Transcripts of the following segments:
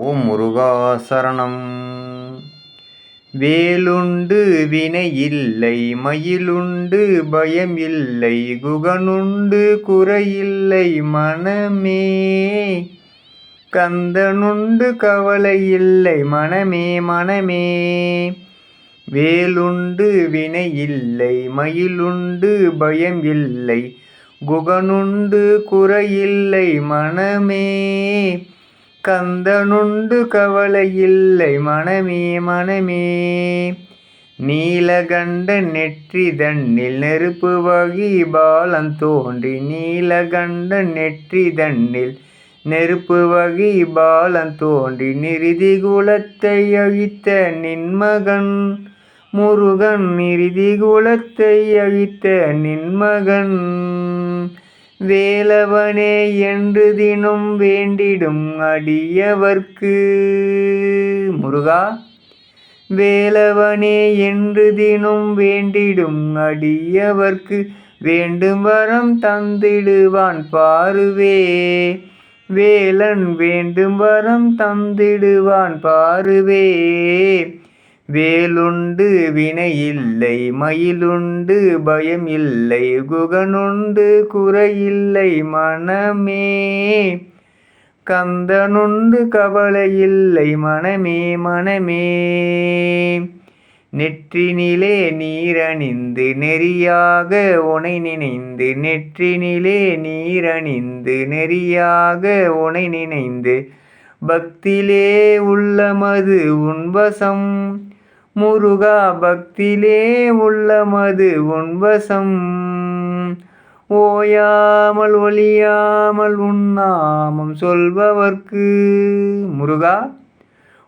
ஓம் முருகா சரணம் வேலுண்டு வினையில்லை மயிலுண்டு பயம் இல்லை குகனுண்டு குறையில்லை மனமே. கந்தனுண்டு கவலை இல்லை மனமே மனமே. வேலுண்டு வினையில்லை மயிலுண்டு பயம் இல்லை குகனுண்டு குறையில்லை மனமே. கந்தனுண்டு கவலை இல்லை மனமே மனமே. நீலகண்ட நெற்றி தண்ணில் நெருப்பு வகி பாலன் தோன்றி நீலகண்ட நெற்றி தண்ணில் நெருப்பு வகி பாலன் தோன்றி நிருதி குலத்தை அழித்த நின்மகன் முருகன் நிருதி குலத்தை அழித்த நின்மகன். வேலவனே என்று தினம் வேண்டிடும் அடியவர்க்கு. முருகா வேலவனே என்று தினம் வேண்டிடும் அடியவர்க்கு வேண்டும் வரம் தந்திடுவான் பாருவே. வேலன் வேண்டும் வரம் தந்திடுவான் பாருவே. வேலுண்டு வினையில்லை மயிலுண்டு பயம் இல்லை குகனுண்டு குறையில்லை மனமே. கந்தனுண்டு கவலையில்லை மனமே மனமே. நெற்றினிலே நீரணிந்து நெறியாக உனை நினைந்து நெற்றினிலே நீரணிந்து நெறியாக உனை நினைந்து பக்திலே உள்ளமது உன்வசம் முருகா பக்திலே உள்ளமது உன்வசம். ஓயாமல் ஒழியாமல் உன்னாமம் சொல்பவர்க்கு. முருகா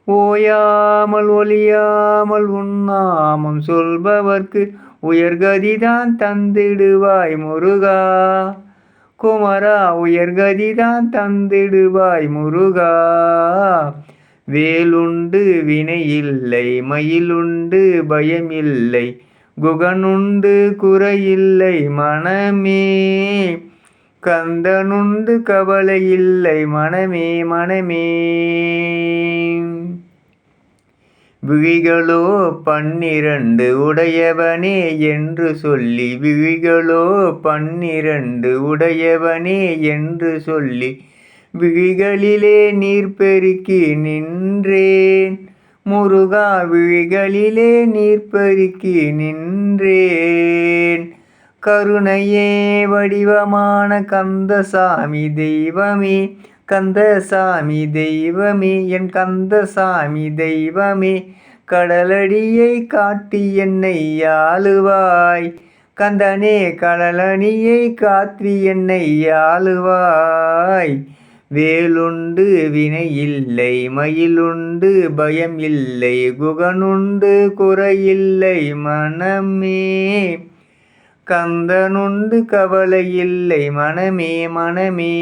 ஓயாமல் ஒழியாமல் உன்னாமம் சொல்பவர்க்கு உயர்கதிதான் தந்திடுவாய் முருகா. குமரா உயர்கதிதான் தந்திடுவாய் முருகா. வேலுண்டு வினையில்லை மயிலுண்டு பயமில்லை குகனுண்டு குறையில்லை மனமே கந்தனுண்டு கவலை இல்லை மனமே மனமே. விழிகளோ பன்னிரண்டு உடையவனே என்று சொல்லி விழிகளோ பன்னிரண்டு உடையவனே என்று சொல்லி விழிகளிலே நீர் பெருக்கி நின்றேன். முருகா விழிகளிலே நீர் பெருக்கி நின்றேன். கருணையே வடிவமான கந்தசாமி தெய்வமே கந்தசாமி தெய்வமே என் கந்தசாமி தெய்வமே கடலடியை காட்டி என்னை ஆளுவாய். கந்தனே கடலணியை காத்தி என்னை ஆளுவாய். வேலுண்டு வினை இல்லை மயிலுண்டு பயம் இல்லை குகனுண்டு குறையில்லை மனமே கந்தனுண்டு கவலை இல்லை மனமே மனமே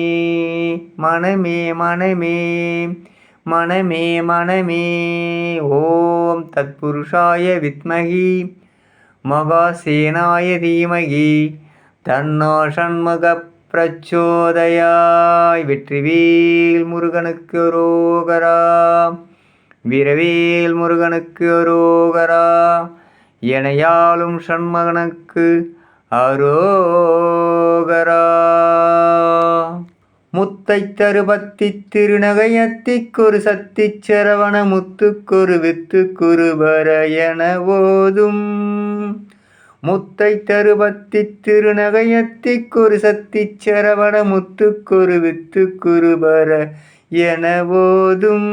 மனமே மனமே மனமே மனமே. ஓம் தத்புருஷாய வித்மகி மகாசேனாய தீமகி தன்னோ ஷண்முக பிரச்சோதயாய். வெற்றிவேல் முருகனுக்கு ரோகரா. வீரவேல் முருகனுக்கு ரோகரா. எனையாளும் சண்மகனுக்கு அரோகரா. முத்தை தருபத்தி திருநகையத்திக்கொரு சத்தி சரவண முத்துக்கொரு வித்துக்குரு என ஓதும். முத்தை தருபத்தி திருநகையத்திக்கொரு சத்தி சரவண முத்துக்கொரு வித்துக்குரு என ஓதும்.